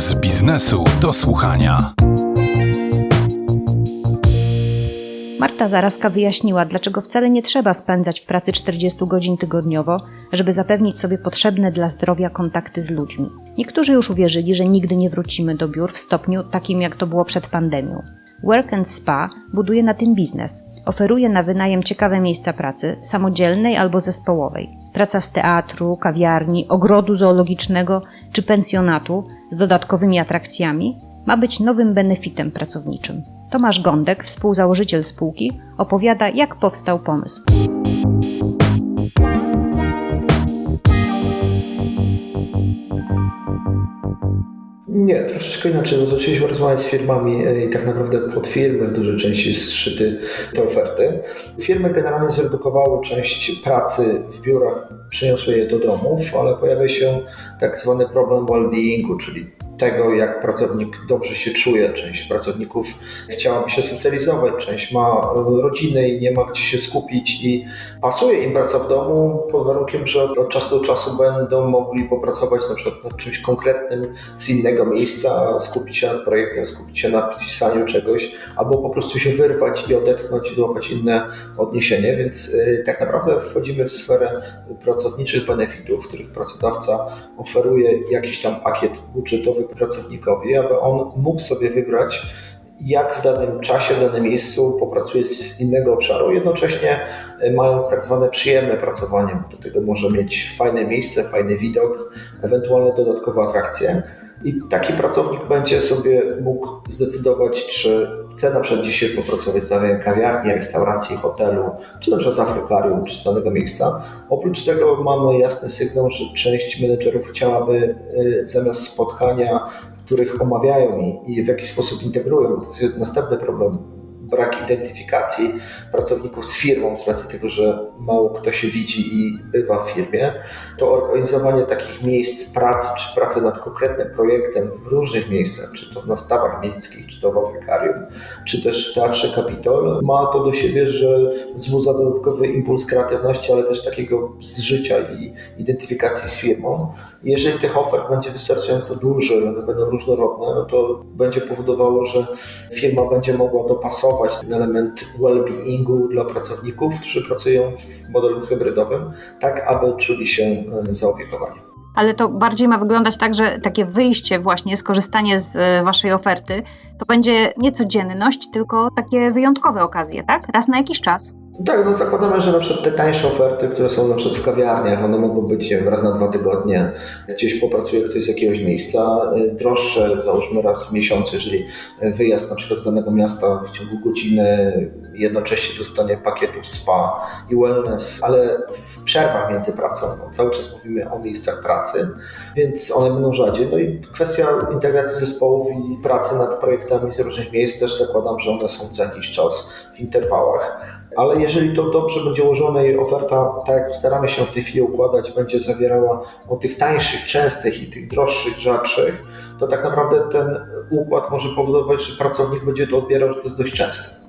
z biznesu do słuchania. Marta Zaraska wyjaśniła, dlaczego wcale nie trzeba spędzać w pracy 40 godzin tygodniowo, żeby zapewnić sobie potrzebne dla zdrowia kontakty z ludźmi. Niektórzy już uwierzyli, że nigdy nie wrócimy do biur w stopniu takim, jak to było przed pandemią. Work and Spa buduje na tym biznes. Oferuje na wynajem ciekawe miejsca pracy, samodzielnej albo zespołowej. Praca z teatru, kawiarni, ogrodu zoologicznego czy pensjonatu z dodatkowymi atrakcjami ma być nowym benefitem pracowniczym. Tomasz Gądek, współzałożyciel spółki, opowiada, jak powstał pomysł. Nie, troszeczkę inaczej. No, zaczęliśmy rozmawiać z firmami e, i tak naprawdę pod firmy w dużej części zszyty te oferty. Firmy generalnie zredukowały część pracy w biurach, przeniosły je do domów, ale pojawia się tak zwany problem well-beingu, czyli tego, jak pracownik dobrze się czuje. Część pracowników chciałaby się socjalizować, część ma rodziny i nie ma gdzie się skupić i pasuje im praca w domu pod warunkiem, że od czasu do czasu będą mogli popracować na przykład nad czymś konkretnym z innego miejsca, skupić się nad projektem, skupić się na pisaniu czegoś, albo po prostu się wyrwać i odetchnąć i złapać inne odniesienie, więc y, tak naprawdę wchodzimy w sferę pracowniczych benefitów, w których pracodawca oferuje jakiś tam pakiet budżetowy pracownikowi, aby on mógł sobie wybrać, jak w danym czasie, w danym miejscu popracuje z innego obszaru, jednocześnie e, mając tak zwane przyjemne pracowanie, bo do tego może mieć fajne miejsce, fajny widok, ewentualne dodatkowe atrakcje. I taki pracownik będzie sobie mógł zdecydować, czy chce na przykład dzisiaj popracować z kawiarni, restauracji, hotelu, czy na przykład z Afrykarium, czy z danego miejsca. Oprócz tego mamy jasny sygnał, że część menedżerów chciałaby y, zamiast spotkania, których omawiają i, i w jakiś sposób integrują, to jest następny problem brak identyfikacji pracowników z firmą, z racji tego, że mało kto się widzi i bywa w firmie, to organizowanie takich miejsc pracy, czy pracy nad konkretnym projektem w różnych miejscach, czy to w nastawach miejskich, czy to w Afrykarium, czy też w Teatrze Kapitol, ma to do siebie, że wzbudza dodatkowy impuls kreatywności, ale też takiego zżycia i identyfikacji z firmą. Jeżeli tych ofert będzie wystarczająco dużo, one będą różnorodne, no to będzie powodowało, że firma będzie mogła dopasować ten element well-beingu dla pracowników, którzy pracują w modelu hybrydowym, tak aby czuli się e, zaopiekowani. Ale to bardziej ma wyglądać tak, że takie wyjście, właśnie skorzystanie z e, Waszej oferty, to będzie nie codzienność, tylko takie wyjątkowe okazje, tak? Raz na jakiś czas. Tak, no zakładamy, że na przykład te tańsze oferty, które są na przykład w kawiarniach, one mogą być wiem, raz na dwa tygodnie, gdzieś popracuje ktoś z jakiegoś miejsca, y, droższe załóżmy raz w miesiącu, jeżeli wyjazd na przykład z danego miasta w ciągu godziny jednocześnie dostanie pakietu spa i wellness, ale w przerwach między pracą, cały czas mówimy o miejscach pracy, więc one będą rzadziej. No i kwestia integracji zespołów i pracy nad projektami z różnych miejsc też zakładam, że one są co jakiś czas w interwałach ale jeżeli to dobrze będzie ułożone i oferta, tak jak staramy się w tej chwili układać, będzie zawierała o tych tańszych, częstych i tych droższych, rzadszych, to tak naprawdę ten układ może powodować, że pracownik będzie to odbierał, że to jest dość częste.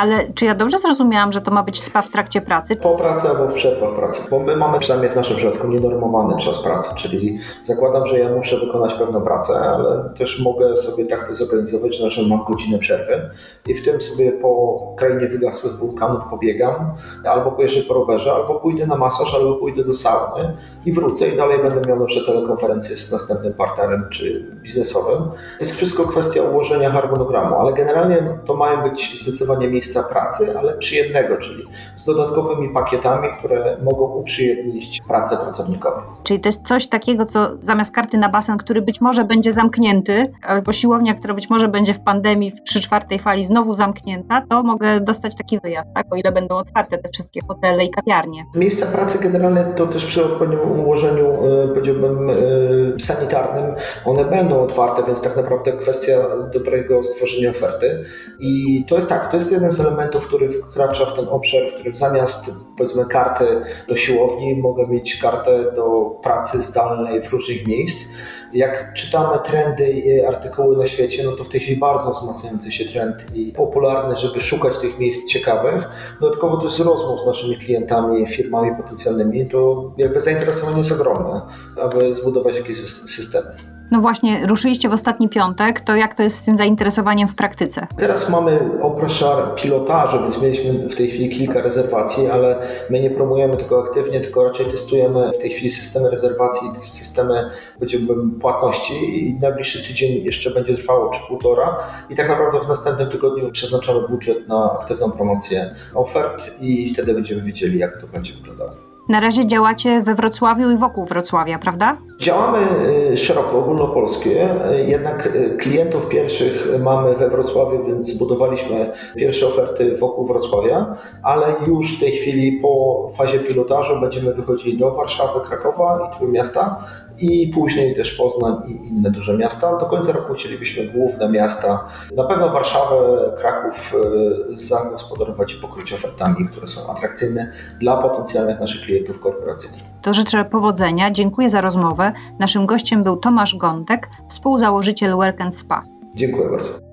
Ale czy ja dobrze zrozumiałam, że to ma być spa w trakcie pracy? Po pracy albo w przerwach pracy. Bo my mamy przynajmniej w naszym przypadku nienormowany czas pracy, czyli zakładam, że ja muszę wykonać pewną pracę, ale też mogę sobie tak to zorganizować, że mam godzinę przerwy i w tym sobie po krainie wygasłych wulkanów pobiegam, albo pojeżdżę po rowerze, albo pójdę na masaż, albo pójdę do sauny i wrócę i dalej będę miał na telekonferencję z następnym partnerem czy biznesowym. Jest wszystko kwestia ułożenia harmonogramu, ale generalnie to mają być zdecydowanie miejsca miejsca pracy, ale przyjemnego, czyli z dodatkowymi pakietami, które mogą uprzyjemnić pracę pracownikowi. Czyli to jest coś takiego, co zamiast karty na basen, który być może będzie zamknięty, albo siłownia, która być może będzie w pandemii w 3 czwartej fali znowu zamknięta, to mogę dostać taki wyjazd, tak? o ile będą otwarte te wszystkie hotele i kawiarnie. Miejsca pracy generalnie to też przy odpowiednim ułożeniu, e, powiedziałbym, e, sanitarnym, one będą otwarte, więc tak naprawdę kwestia dobrego stworzenia oferty. I to jest tak, to jest jeden z elementów, który wkracza w ten obszar, w którym zamiast powiedzmy karty do siłowni mogę mieć kartę do pracy zdalnej w różnych miejsc. Jak czytamy trendy i artykuły na świecie, no to w tej chwili bardzo wzmacniający się trend i popularny, żeby szukać tych miejsc ciekawych. Dodatkowo też z rozmów z naszymi klientami, firmami potencjalnymi, to jakby zainteresowanie jest ogromne, aby zbudować jakieś systemy. No właśnie, ruszyliście w ostatni piątek, to jak to jest z tym zainteresowaniem w praktyce? Teraz mamy obszar pilotażu, więc mieliśmy w tej chwili kilka rezerwacji, ale my nie promujemy tego aktywnie, tylko raczej testujemy w tej chwili systemy rezerwacji, systemy płatności i najbliższy tydzień jeszcze będzie trwało, czy półtora i tak naprawdę w następnym tygodniu przeznaczamy budżet na aktywną promocję ofert i wtedy będziemy wiedzieli, jak to będzie wyglądało. Na razie działacie we Wrocławiu i wokół Wrocławia, prawda? Działamy y, szeroko, ogólnopolskie, y, jednak y, klientów pierwszych mamy we Wrocławiu, więc zbudowaliśmy pierwsze oferty wokół Wrocławia, ale już w tej chwili po fazie pilotażu będziemy wychodzili do Warszawy, Krakowa i Trójmiasta i później też Poznań i inne duże miasta. Do końca roku chcielibyśmy główne miasta, na pewno Warszawę, Kraków zagospodarować i pokryć ofertami, które są atrakcyjne dla potencjalnych naszych klientów korporacyjnych. To życzę powodzenia. Dziękuję za rozmowę. Naszym gościem był Tomasz Gątek, współzałożyciel Work and Spa. Dziękuję bardzo.